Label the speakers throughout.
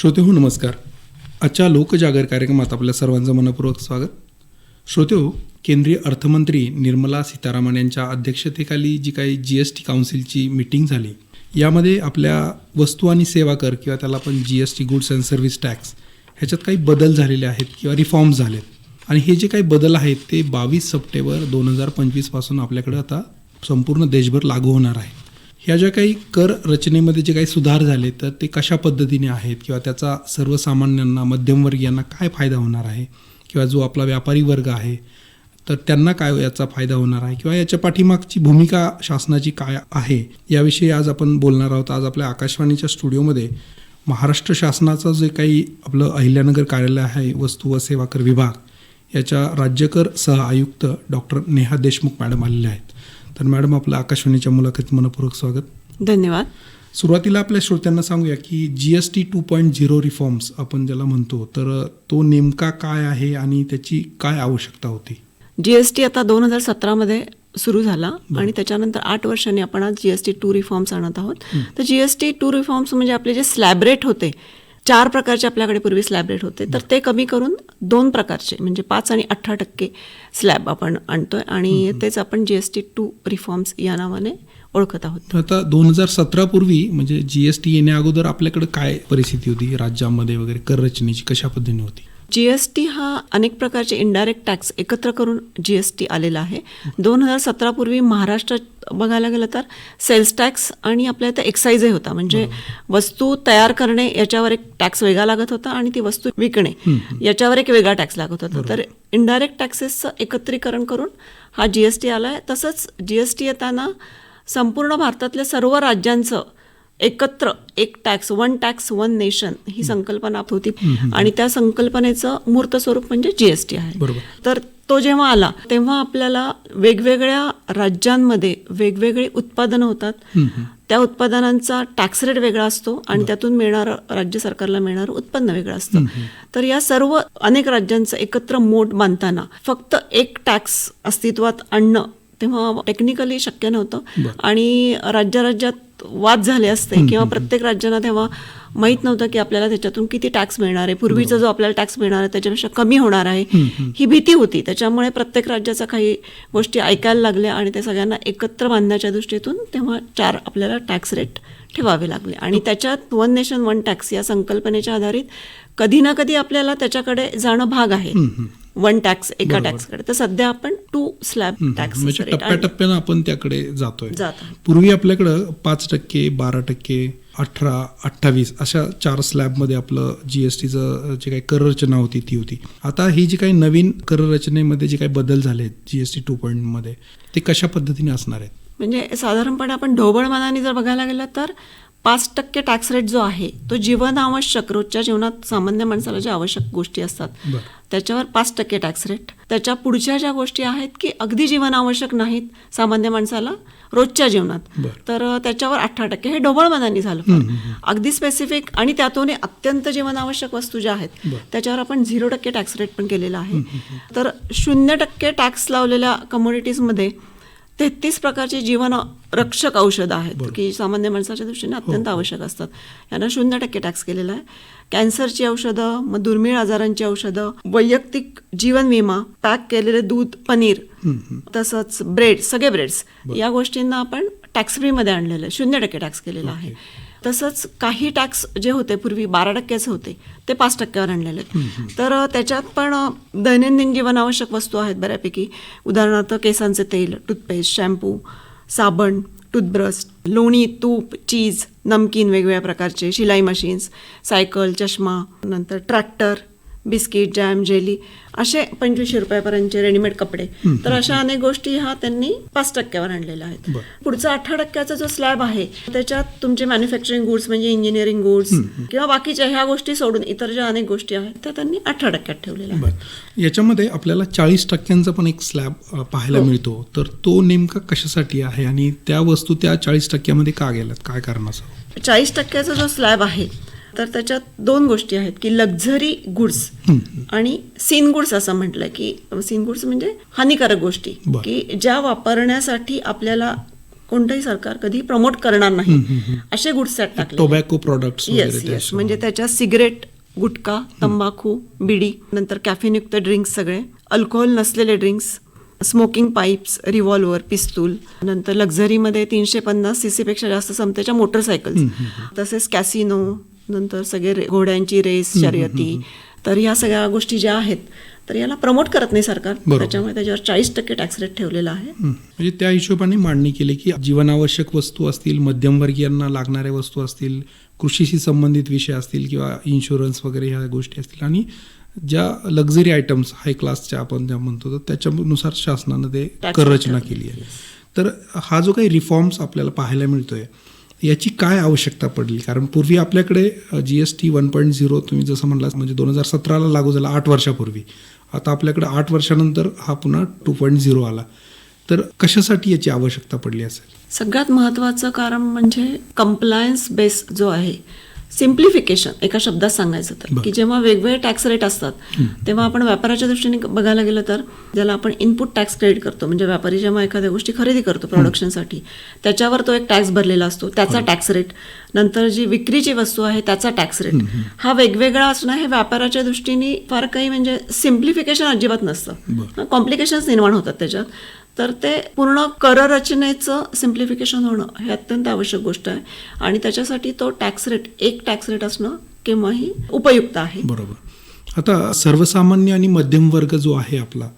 Speaker 1: श्रोते हो नमस्कार. आजच्या लोकजागर कार्यक्रमात आपल्या सर्वांचं मनपूर्वक स्वागत. श्रोते हो केंद्रीय अर्थमंत्री निर्मला सीतारामन यांच्या अध्यक्षतेखाली जी काही जी एस टी काउन्सिलची मिटिंग झाली यामध्ये आपल्या वस्तू आणि सेवा कर किंवा त्याला आपण G S T goods and service tax ह्याच्यात काही बदल झालेले आहेत किंवा रिफॉर्म्स झालेत. आणि हे जे काही बदल आहेत ते बावीस सप्टेंबर दोन हजार पंचवीसपासून आपल्याकडे आता संपूर्ण देशभर लागू होणार आहे. ह्या ज्या काही कर रचनेमध्ये जे काही सुधार झाले तर ते कशा पद्धतीने आहेत? किंवा त्याचा सर्वसामान्यांना मध्यमवर्गीयांना काय फायदा होणार आहे? किंवा जो आपला व्यापारी वर्ग आहे तर त्यांना काय याचा फायदा होणार आहे? किंवा याच्या पाठीमागची भूमिका शासनाची काय आहे? याविषयी आज आपण बोलणार आहोत. आज आपल्या आकाशवाणीच्या स्टुडिओमध्ये महाराष्ट्र शासनाचं जे काही आपलं अहिल्यानगर कार्यालय आहे वस्तू व सेवा कर विभाग याच्या राज्यकर सह आयुक्त डॉक्टर नेहा देशमुख मॅडम आलेले आहेत. तर मॅडम आपलं आकाशवाणीच्या मुलाखतीत मनपूर्वक स्वागत.
Speaker 2: धन्यवाद.
Speaker 1: सुरुवातीला आपल्या श्रोत्यांना सांगूया की G S T two point zero reforms आपण ज्याला म्हणतो तर तो नेमका काय आहे आणि त्याची काय आवश्यकता होती?
Speaker 2: जीएसटी आता दोन हजार सतरामध्ये सुरू झाला आणि त्याच्यानंतर आठ वर्षांनी आपण आज जीएसटी टू रिफॉर्म्स आणत आहोत. तर जीएसटी टू रिफॉर्म्स म्हणजे आपले जे स्लॅब रेट होते चार प्रकारचे आपल्याकडे पूर्वी स्लॅब रेट होते. तर ते कमी करून दोन प्रकारचे म्हणजे पाच आणि अठरा टक्के स्लॅब आपण आणतोय आणि तेच आपण जीएसटी टू रिफॉर्म्स या नावाने ओळखत आहोत.
Speaker 1: तर आता दोन हजार सतरा पूर्वी म्हणजे जी एस टी येण्या अगोदर आपल्याकडे काय परिस्थिती होती? राज्यामध्ये वगैरे कर रचनेची कशा पद्धतीने होती?
Speaker 2: जीएसटी हा अनेक प्रकारचे इनडायरेक्ट टॅक्स एकत्र करून जीएसटी आलेला आहे. दोन हजार सतरा पूर्वी महाराष्ट्रात बघायला गेलं तर सेल्स टॅक्स आणि आपल्या इथं एक्साईजही होता. म्हणजे वस्तू तयार करणे याच्यावर एक टॅक्स वेगळा लागत होता आणि ती वस्तू विकणे याच्यावर एक वेगळा टॅक्स लागत होता. तर इनडायरेक्ट टॅक्सेसचं एकत्रीकरण करून हा जीएसटी आला आहे तसंच जीएसटी येताना संपूर्ण भारतातल्या सर्व राज्यांचं एकत्र एक tax one tax one nation ही संकल्पना होती. आणि त्या संकल्पनेचं मूर्त स्वरूप म्हणजे जीएसटी आहे. तर तो जेव्हा आला तेव्हा आपल्याला वेगवेगळ्या राज्यांमध्ये वेगवेगळी उत्पादनं होतात. त्या उत्पादनांचा टॅक्स रेट वेगळा असतो आणि त्यातून मिळणारं राज्य सरकारला मिळणारं उत्पन्न वेगळं असतं. तर या सर्व अनेक राज्यांचं एकत्र मोठ बांधताना फक्त एक टॅक्स अस्तित्वात आणणं तेव्हा टेक्निकली शक्य नव्हतं. आणि राज्या राज्यात वाद झाले असते किंवा प्रत्येक राज्यांना तेव्हा माहीत नव्हतं की आपल्याला त्याच्यातून किती टॅक्स मिळणार आहे. पूर्वीचा जो आपल्याला टॅक्स मिळणार आहे त्याच्यापेक्षा कमी होणार आहे. ही भीती होती. त्याच्यामुळे प्रत्येक राज्याच्या काही गोष्टी ऐकायला लागल्या आणि ते सगळ्यांना एकत्र बांधण्याच्या दृष्टीतून तेव्हा चार आपल्याला टॅक्स रेट ठेवावे लागले. आणि त्याच्यात वन नेशन वन टॅक्स या संकल्पनेच्या आधारित कधी ना कधी आपल्याला त्याच्याकडे जाणं भाग आहे. वन टॅक्स एका टॅक्सकडे तर सध्या आपण टू स्लॅब टॅक्स
Speaker 1: म्हणजे टप्प्याटप्प्यानं आपण त्याकडे जातोय. पूर्वी आपल्याकडं पाच टक्के बारा टक्के अठरा अठ्ठावीस अशा चार स्लॅबमध्ये आपलं जी एस टीचं जे काही कर रचना होती ती होती. आता ही जी काही नवीन कर रचनेमध्ये जे काही बदल झाले जी एस टी टू पॉईंटमध्ये ते कशा पद्धतीने असणार आहेत?
Speaker 2: म्हणजे साधारणपणे आपण ढोबळ मनाने जर बघायला गेलं तर पाच टक्के टॅक्स रेट जो आहे तो जीवनावश्यक रोजच्या जीवनात सामान्य माणसाला ज्या आवश्यक गोष्टी असतात. त्याच्यावर पाच टक्के टॅक्स रेट त्याच्या पुढच्या ज्या गोष्टी आहेत की अगदी जीवनावश्यक नाहीत सामान्य माणसाला रोजच्या जीवनात. तर त्याच्यावर अठरा टक्के हे ढोबळ मनाने झालं. अगदी स्पेसिफिक आणि त्यातून अत्यंत जीवनावश्यक वस्तू ज्या आहेत त्याच्यावर आपण झिरो टक्के टॅक्स रेट पण केलेला आहे तर शून्य टक्के टॅक्स लावलेल्या कमोडिटीजमध्ये तेहतीस प्रकारची जीवन रक्षक औषधं आहेत की सामान्य माणसाच्या दृष्टीने अत्यंत आवश्यक असतात. यांना शून्य टक्के टॅक्स केलेला आहे. कॅन्सरची औषधं मग दुर्मिळ आजारांची औषधं वैयक्तिक जीवन विमा पॅक केलेले दूध पनीर तसंच ब्रेड सगळे ब्रेड्स या गोष्टींना आपण टॅक्स फ्रीमध्ये आणलेलं आहे. शून्य टक्के टॅक्स केलेला आहे. तसंच काही टॅक्स जे होते पूर्वी बारा टक्क्याचे होते ते पाच टक्क्यावर आणलेले. आहेत तर त्याच्यात पण दैनंदिन जीवनावश्यक वस्तू आहेत बऱ्यापैकी. उदाहरणार्थ केसांचे तेल टूथपेस्ट शॅम्पू साबण टूथब्रश लोणी तूप चीज नमकीन वेगवेगळ्या प्रकारचे शिलाई मशीन्स सायकल चष्मा नंतर ट्रॅक्टर बिस्किट जॅम जेली असे पंचवीसशे रुपयापर्यंतचे रेडीमेड कपडे. तर अशा अनेक गोष्टी ह्या त्यांनी पाच टक्क्यावर आणलेल्या आहेत. पुढचा अठरा टक्क्याचा जो स्लॅब आहे त्याच्यात तुमचे मॅन्युफॅक्चरिंग गुड्स म्हणजे इंजिनिअरिंग गुड्स किंवा बाकीच्या ह्या गोष्टी सोडून इतर ज्या अनेक गोष्टी आहेत त्या त्यांनी अठरा टक्क्यात ठेवलेल्या आहेत.
Speaker 1: याच्यामध्ये आपल्याला चाळीस टक्क्यांचा पण एक स्लॅब पाहायला मिळतो. तर तो नेमका कशासाठी आहे आणि त्या वस्तू त्या चाळीस टक्क्यामध्ये का गेल्यात? काय कारण असं
Speaker 2: चाळीस टक्क्याचा जो स्लॅब आहे तर त्याच्यात दोन गोष्टी आहेत की लक्झरी गुड्स आणि सीन गुड्स असं म्हटलं की सीन गुड्स म्हणजे हानिकारक गोष्टी. की ज्या वापरण्यासाठी आपल्याला कोणतंही सरकार कधी प्रमोट करणार नाही असे गुड्स त्यात टाकले.
Speaker 1: Tobacco products
Speaker 2: yes yes. म्हणजे त्याच्यात सिगरेट गुटखा तंबाखू बिडी नंतर कॅफेनयुक्त ड्रिंक्स सगळे अल्कोहोल नसलेले ड्रिंक्स स्मोकिंग पाईप्स रिव्हॉल्वर पिस्तूल नंतर लक्झरीमध्ये तीनशे पन्नास सी सीपेक्षा जास्त क्षमतेच्या मोटरसायकल्स तसेच कॅसिनो नंतर सगळे रे- घोड्यांची रेस शर्यती तर ह्या सगळ्या गोष्टी ज्या आहेत तर याला प्रमोट करत नाही सरकार. त्याच्यामुळे त्याच्यावर चाळीस टक्के टॅक्स रेट ठेवलेला आहे.
Speaker 1: म्हणजे त्या हिशोबाने मांडणी केली की जीवनावश्यक वस्तू असतील मध्यमवर्गीयांना लागणाऱ्या वस्तू असतील कृषीशी संबंधित विषय असतील किंवा इन्शुरन्स वगैरे ह्या गोष्टी असतील आणि ज्या लक्झरी आयटम्स हाय क्लासच्या आपण ज्या म्हणतो तर त्याच्यानुसार शासनानं ते कररचना. केली आहे तर हा जो काही रिफॉर्म्स आपल्याला पाहायला मिळतोय याची काय आवश्यकता पडली? कारण पूर्वी आपल्याकडे G S T one point zero तुम्ही जसं म्हणला म्हणजे दोन हजार सतराला लागू झाला आठ वर्षापूर्वी. आता आपल्याकडे आठ वर्षानंतर हा पुन्हा टू पॉईंट झिरो आला. तर कशासाठी याची आवश्यकता पडली असेल?
Speaker 2: सगळ्यात महत्त्वाचं कारण म्हणजे कंप्लायन्स बेस जो आहे सिम्प्लिफिकेशन एका शब्दात सांगायचं तर. की जेव्हा वेगवेगळे टॅक्स रेट असतात तेव्हा आपण व्यापाराच्या दृष्टीने बघायला गेलं तर ज्याला आपण इनपुट टॅक्स क्रेडिट करतो म्हणजे व्यापारी जेव्हा एखाद्या गोष्टी खरेदी करतो प्रोडक्शनसाठी त्याच्यावर तो एक टॅक्स भरलेला असतो त्याचा टॅक्स रेट नंतर जी विक्रीची वस्तू आहे त्याचा टॅक्स रेट हा वेगवेगळा असणं हे व्यापाराच्या दृष्टीने फार काही म्हणजे सिम्प्लिफिकेशन अजिबात नसतं. कॉम्प्लिकेशन्स निर्माण होतात त्याच्यात. तर ते पूर्ण कर रचनेचं सिम्प्लिफिकेशन होणं हे अत्यंत आवश्यक गोष्ट आहे आणि त्याच्यासाठी तो टॅक्स रेट एक टॅक्स रेट असणं केव्हाही उपयुक्त आहे
Speaker 1: बरोबर आता सर्वसामान्य आणि मध्यम वर्ग जो आहे आपला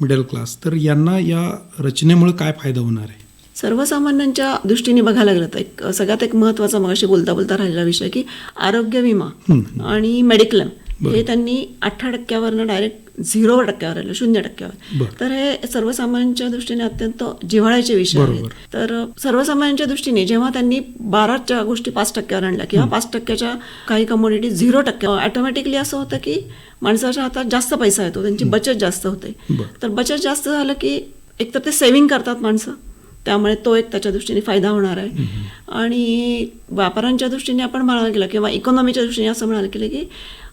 Speaker 1: मिडल क्लास तर यांना या रचनेमुळे काय फायदा होणार आहे
Speaker 2: सर्वसामान्यांच्या दृष्टीने बघायला गेलं तर एक सगळ्यात एक महत्त्वाचा मगाशी बोलता बोलता राहिलेला विषय की आरोग्य विमा. आणि मेडिक्लेम. हे त्यांनी अठरा टक्क्यावरनं डायरेक्ट झिरो टक्क्यावर आलं शून्य टक्क्यावर. तर हे सर्वसामान्यांच्या दृष्टीने अत्यंत जिव्हाळ्याचे विषय आहेत. तर सर्वसामान्यांच्या दृष्टीने जेव्हा त्यांनी बाराच्या गोष्टी पाच टक्क्यावर आणल्या किंवा पाच टक्क्याच्या काही कमोडिटी झिरो टक्क्यावर ऑटोमॅटिकली असं होतं की माणसाच्या हातात जास्त पैसा येतो त्यांची बचत जास्त होते. तर बचत जास्त झालं की एकतर ते सेव्हिंग करतात माणसं. त्यामुळे तो एक त्याच्या दृष्टीने फायदा होणार आहे. आणि व्यापाऱ्यांच्या दृष्टीने आपण म्हणायला गेलं किंवा इकॉनॉमीच्या दृष्टीने असं म्हणायला गेलं की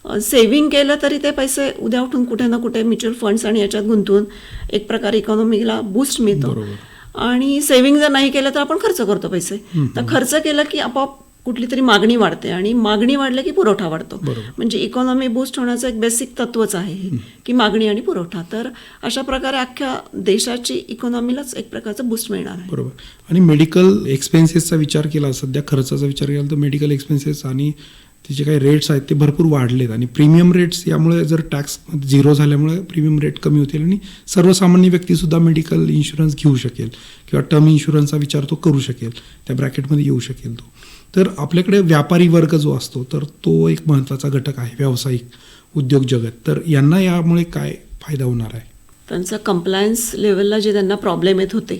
Speaker 2: सेव्हिंग केलं तरी ते पैसे उद्या उठून कुठे ना कुठे म्युच्युअल फंड्स आणि याच्यात गुंतवून एक प्रकारे इकॉनॉमीला बूस्ट मिळतो. आणि सेव्हिंग जर नाही केलं तर आपण खर्च करतो पैसे. तर खर्च केलं की आपोआप कुठली तरी मागणी वाढते आणि मागणी वाढली की पुरवठा वाढतो. म्हणजे इकॉनॉमी बूस्ट होण्याचं एक बेसिक तत्वच आहे की मागणी आणि पुरवठा. तर अशा प्रकारे अख्ख्या देशाची इकॉनॉमीलाच एक प्रकारचं बूस्ट मिळणार आहे.
Speaker 1: बरोबर. आणि मेडिकल एक्सपेन्सेसचा विचार केला सध्या खर्चाचा विचार केला तर मेडिकल एक्सपेन्सेस आणि तिचे काही रेट्स आहेत ते भरपूर वाढलेत. आणि प्रीमियम रेट्स यामुळे जर टॅक्स झिरो झाल्यामुळे प्रीमियम रेट कमी होतील आणि सर्वसामान्य व्यक्तीसुद्धा मेडिकल इन्शुरन्स घेऊ शकेल किंवा टर्म इन्शुरन्सचा विचार तो करू शकेल. त्या ब्रॅकेटमध्ये येऊ शकेल तो. तर आपल्याकडे व्यापारी वर्ग जो असतो तर तो एक महत्त्वाचा घटक आहे व्यावसायिक उद्योग जगत. तर यांना यामुळे काय फायदा होणार आहे?
Speaker 2: त्यांचं कंप्लायन्स लेवलला जे त्यांना प्रॉब्लेम येत होते.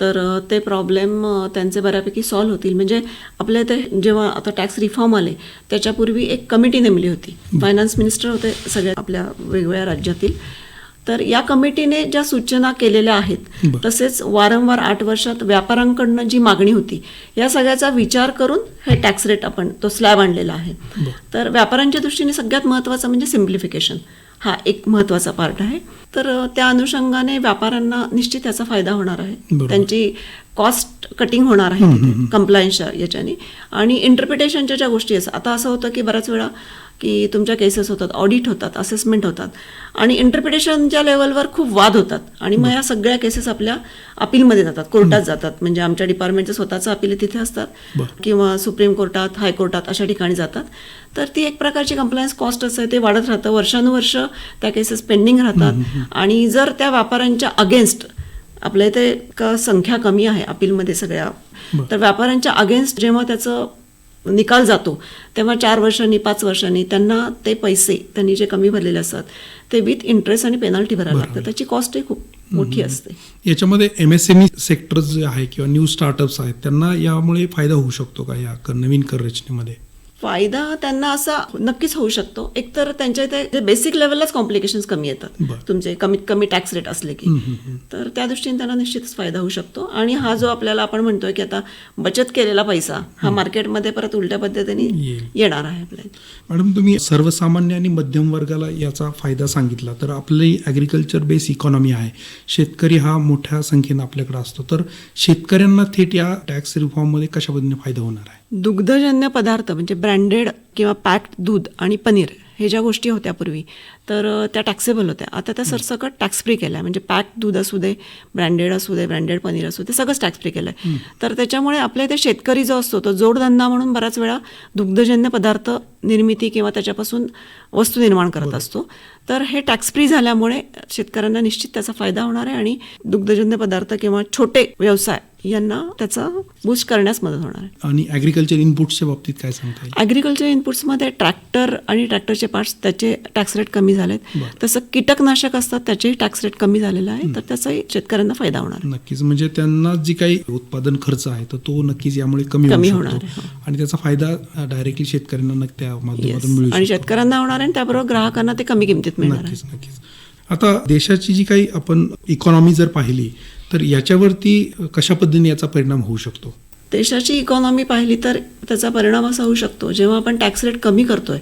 Speaker 2: तर ते प्रॉब्लेम त्यांचे बऱ्यापैकी सॉल्व्ह होतील म्हणजे आपल्या इथे जेव्हा आता टॅक्स रिफॉर्म आले त्याच्यापूर्वी एक कमिटी नेमली होती फायनान्स मिनिस्टर होते सगळ्या आपल्या वेगवेगळ्या राज्यातील तर या कमिटीने ज्या सूचना केलेल्या आहेत. तसेच वारंवार आठ वर्षात व्यापाऱ्यांकडनं जी मागणी होती या सगळ्याचा विचार करून हे टॅक्स रेट आपण तो स्लॅब आणलेला आहे. तर व्यापाऱ्यांच्या दृष्टीने सगळ्यात महत्त्वाचं म्हणजे सिम्प्लिफिकेशन हा एक महत्त्वाचा पार्ट आहे तर त्या अनुषंगाने व्यापाऱ्यांना निश्चित त्याचा फायदा होणार आहे. त्यांची कॉस्ट कटिंग होणार आहे कंप्लायन्सच्या याच्याने. आणि इंटरप्रिटेशनच्या ज्या गोष्टी असतात आता असं होतं की बऱ्याच वेळा की तुमच्या केसेस होतात ऑडिट होतात असेसमेंट होतात. आणि इंटरप्रिटेशनच्या लेवलवर खूप वाद होतात. आणि मग या सगळ्या केसेस आपल्या अपीलमध्ये जातात कोर्टात जातात. म्हणजे आमच्या डिपार्टमेंटचं स्वतःचं अपील तिथे असतात. किंवा सुप्रीम कोर्टात हायकोर्टात अशा ठिकाणी जातात. तर ती एक प्रकारची कंप्लायन्स कॉस्ट असते ते वाढत राहतं. वर्षानुवर्ष त्या केसेस पेंडिंग राहतात. आणि जर त्या व्यापाऱ्यांच्या अगेन्स्ट आपल्या इथे क- संख्या कमी आहे अपीलमध्ये सगळ्या. तर व्यापाऱ्यांच्या अगेन्स्ट जेव्हा त्याचं निकाल जातो तेव्हा चार वर्षांनी पाच वर्षांनी त्यांना ते पैसे त्यांनी जे कमी भरलेले असतात ते विथ इंटरेस्ट आणि पेनल्टी भरायला लागतात. त्याची कॉस्टही खूप मोठी असते.
Speaker 1: याच्यामध्ये M S M E sector जे आहे किंवा न्यू स्टार्टअप्स आहेत त्यांना यामुळे फायदा होऊ शकतो का या नवीन कर रचनेमध्ये?
Speaker 2: फायदा त्यांना असा नक्कीच होऊ शकतो. एकतर त्यांच्या इथे बेसिक लेवललाच कॉम्प्लिकेशन्स कमी येतात. तुमचे कमीत कमी टॅक्स रेट असले की. तर त्या दृष्टीने त्यांना निश्चितच फायदा होऊ शकतो. आणि हा जो आपल्याला आपण म्हणतोय की आता बचत केलेला पैसा हा मार्केटमध्ये परत उलट्या पद्धतीने. येणार आहे आपल्या.
Speaker 1: मॅडम तुम्ही सर्वसामान्य आणि मध्यम वर्गाला याचा फायदा सांगितला. तर आपली ॲग्रिकल्चर बेस इकॉनॉमी आहे. शेतकरी हा मोठ्या संख्येनं आपल्याकडे असतो. तर शेतकऱ्यांना थेट या टॅक्स रिफॉर्ममध्ये कशा पद्धतीने फायदा होणार आहे?
Speaker 2: दुग्धजन्य पदार्थ म्हणजे ब्रँडेड किंवा पॅक्ड दूध आणि पनीर हे ज्या गोष्टी होत्या पूर्वी तर त्या टॅक्सेबल होत्या. आता त्या सरसकट टॅक्स फ्री केल्या. म्हणजे पॅक्ड दूध असू दे ब्रँडेड असू दे ब्रँडेड पनीर असू दे सगळंच टॅक्स फ्री केलं आहे तर त्याच्यामुळे आपल्या इथे शेतकरी जो असतो तो जोडधंदा म्हणून बऱ्याच वेळा दुग्धजन्य पदार्थ निर्मिती किंवा त्याच्यापासून वस्तू निर्माण करत असतो. तर हे टॅक्स फ्री झाल्यामुळे शेतकऱ्यांना निश्चित त्याचा फायदा होणार आहे आणि दुग्धजन्य पदार्थ किंवा छोटे व्यवसाय यांना त्याचा बूस्ट करण्यास मदत होणार आहे.
Speaker 1: आणि ॲग्रिकल्चर इनपुट्सच्या बाबतीत काय सांगता येईल?
Speaker 2: ॲग्रिकल्चर इनपुट्समध्ये ट्रॅक्टर आणि ट्रॅक्टरचे पार्ट्स त्याचे टॅक्स रेट कमी झालेत. तसं कीटकनाशक असतात त्याचेही टॅक्स रेट कमी झालेला आहे. तर त्याचाही शेतकऱ्यांना फायदा होणार.
Speaker 1: नक्कीच. म्हणजे त्यांना जी काही उत्पादन खर्च आहे तर तो नक्कीच यामुळे कमी
Speaker 2: कमी होणार हो.
Speaker 1: आणि त्याचा फायदा डायरेक्टली शेतकऱ्यांना त्या माध्यमातून मिळू.
Speaker 2: आणि शेतकऱ्यांना होणार आहे आणि त्याबरोबर ग्राहकांना ते कमी किमतीत मिळणार
Speaker 1: नक्कीच आता देशाची जी काही आपण इकॉनॉमी जर पाहिली तर याच्यावरती कशा पद्धतीने याचा परिणाम होऊ शकतो?
Speaker 2: देशाची इकॉनॉमी पाहिली तर त्याचा परिणाम असा होऊ शकतो. जेव्हा आपण टॅक्स रेट कमी करतोय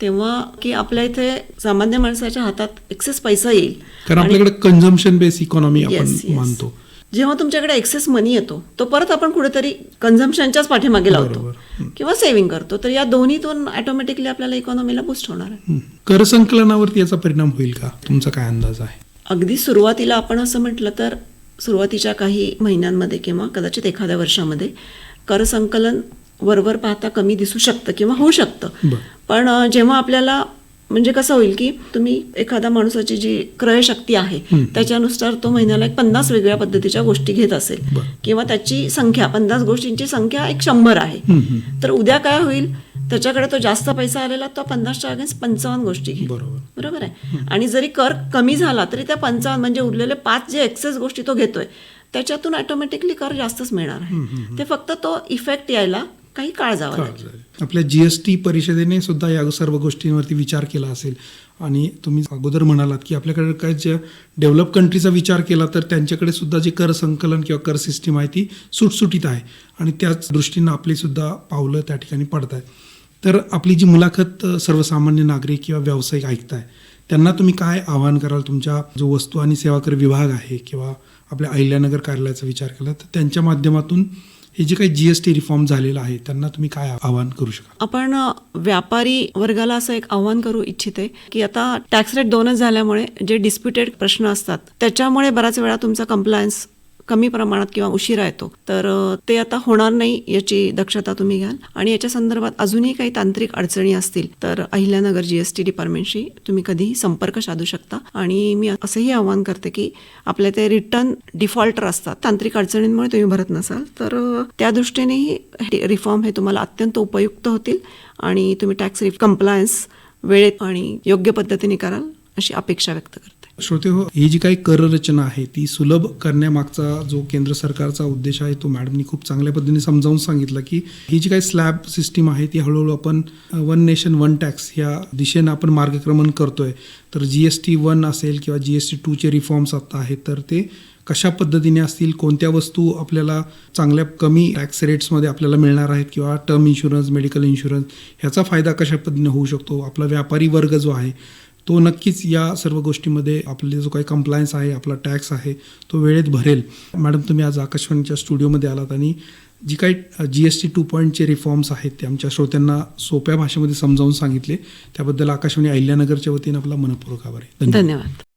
Speaker 2: तेव्हा की आपल्या इथे सामान्य माणसाच्या हातात एक्सेस पैसा येईल.
Speaker 1: कारण आपल्याकडे कन्झम्पन बेस इकॉनॉमी आपण. मानतो.
Speaker 2: जेव्हा तुमच्याकडे एक्सेस मनी येतो तो परत आपण कुठेतरी कन्झम्पनच्याच पाठीमागे लावतो. किंवा सेव्हिंग करतो. तर या दोन्हीतून ऑटोमॅटिकली आपल्याला इकॉनॉमीला बुस्ट होणार आहे.
Speaker 1: हं. कर संकलनावरती याचा परिणाम होईल का? तुमचा काय अंदाज आहे?
Speaker 2: अगदी सुरुवातीला आपण असं म्हटलं तर सुरुवातीच्या काही महिन्यांमध्ये किंवा कदाचित एखाद्या वर्षामध्ये कर संकलन वरवर पाहता कमी दिसू शकतं किंवा होऊ शकतं. पण जेव्हा आपल्याला म्हणजे कसं होईल की तुम्ही एखाद्या माणसाची जी क्रयशक्ती आहे. त्याच्यानुसार तो महिन्याला एक पन्नास वेगळ्या पद्धतीच्या गोष्टी घेत असेल. किंवा त्याची संख्या पन्नास गोष्टींची संख्या एक शंभर आहे. तर उद्या काय होईल? त्याच्याकडे तो जास्त पैसा आलेला तो पन्नासच्या अगेन्स्ट पंचावन्न गोष्टी घेईल.
Speaker 1: बरोबर.
Speaker 2: बरोबर आहे? आणि जरी कर कमी झाला तरी त्या पंचावन्न म्हणजे उरलेले पाच जे एक्सेस गोष्टी तो घेतोय त्याच्यातून ऑटोमॅटिकली कर जास्तच मिळणार आहे. ते फक्त तो इफेक्ट यायला काही काळ जावा लागेल.
Speaker 1: आपल्या जीएसटी परिषदेने सुद्धा या सर्व गोष्टींवरती विचार केला असेल. आणि तुम्ही अगोदर म्हणालात की आपल्याकडे काय जे डेव्हलप कंट्रीचा विचार केला तर त्यांच्याकडे सुद्धा जे कर संकलन किंवा कर सिस्टीम आहे ती सुटसुटीत आहे. आणि त्याच दृष्टीनं आपली सुद्धा पावलं त्या ठिकाणी पडत आहे तर आपली जी मुलाखत सर्वसामान्य नागरिक किंवा व्यावसायिक ऐकताय त्यांना तुम्ही काय आवाहन कराल? तुमच्या जो वस्तू आणि सेवा कर विभाग आहे किंवा आपल्या अहिल्यानगर कार्यालयाचा विचार केला तर त्यांच्या माध्यमातून हे जे काही जीएसटी रिफॉर्म झालेला आहे त्यांना तुम्ही काय आवाहन करू शकाल?
Speaker 2: आपण व्यापारी वर्गाला असं एक आव्हान करू इच्छिते की आता टॅक्स रेट दोनच झाल्यामुळे जे डिस्प्युटेड प्रश्न असतात त्याच्यामुळे बऱ्याच वेळा तुमचा कंप्लायन्स कमी प्रमाणात किंवा उशिरा येतो. तर ते आता होणार नाही याची दक्षता तुम्ही घ्याल. आणि याच्या संदर्भात अजूनही काही तांत्रिक अडचणी असतील तर अहिल्यानगर जीएसटी डिपार्टमेंटशी तुम्ही कधीही संपर्क साधू शकता. आणि मी असंही आवाहन करते की आपल्या ते रिटर्न डिफॉल्टर असतात. तांत्रिक अडचणींमुळे तुम्ही भरत नसाल तर त्या दृष्टीनेही हे रिफॉर्म हे तुम्हाला अत्यंत उपयुक्त होतील. आणि तुम्ही टॅक्स रिफ कंप्लायन्स वेळेत आणि योग्य पद्धतीने कराल अशी अपेक्षा व्यक्त करते.
Speaker 1: श्रोते हो ही जी काही कर रचना आहे ती सुलभ करण्यामागचा जो केंद्र सरकारचा उद्देश आहे तो मॅडमनी खूप चांगल्या पद्धतीने समजावून सांगितलं की ही जी काही स्लॅब सिस्टीम आहे ती हळूहळू आपण वन नेशन वन टॅक्स या दिशेनं आपण मार्गक्रमण करतोय. तर जी एस टी वन असेल किंवा जी एस टी टूचे रिफॉर्म्स आता आहेत तर ते कशा पद्धतीने असतील कोणत्या वस्तू आपल्याला चांगल्या कमी टॅक्स रेट्समध्ये आपल्याला मिळणार आहेत किंवा टर्म इन्शुरन्स मेडिकल इन्शुरन्स ह्याचा फायदा कशा पद्धतीने होऊ शकतो? आपला व्यापारी वर्ग जो आहे तो नक्कीच या सर्व गोष्टीमध्ये आपले जो काही कंप्लायन्स आहे आपला टॅक्स आहे तो वेळेत भरेल. मॅडम तुम्ही आज आकाशवाणीच्या स्टुडिओमध्ये आलात आणि जी काही जी एस टी टू पॉईंटचे रिफॉर्म्स आहेत ते आमच्या श्रोत्यांना सोप्या भाषेमध्ये समजावून सांगितले. त्याबद्दल आकाशवाणी अहिल्यानगरच्या वतीनं आपला मनपूर्वक आभार आहे. धन्यवाद.
Speaker 2: धन्यवाद.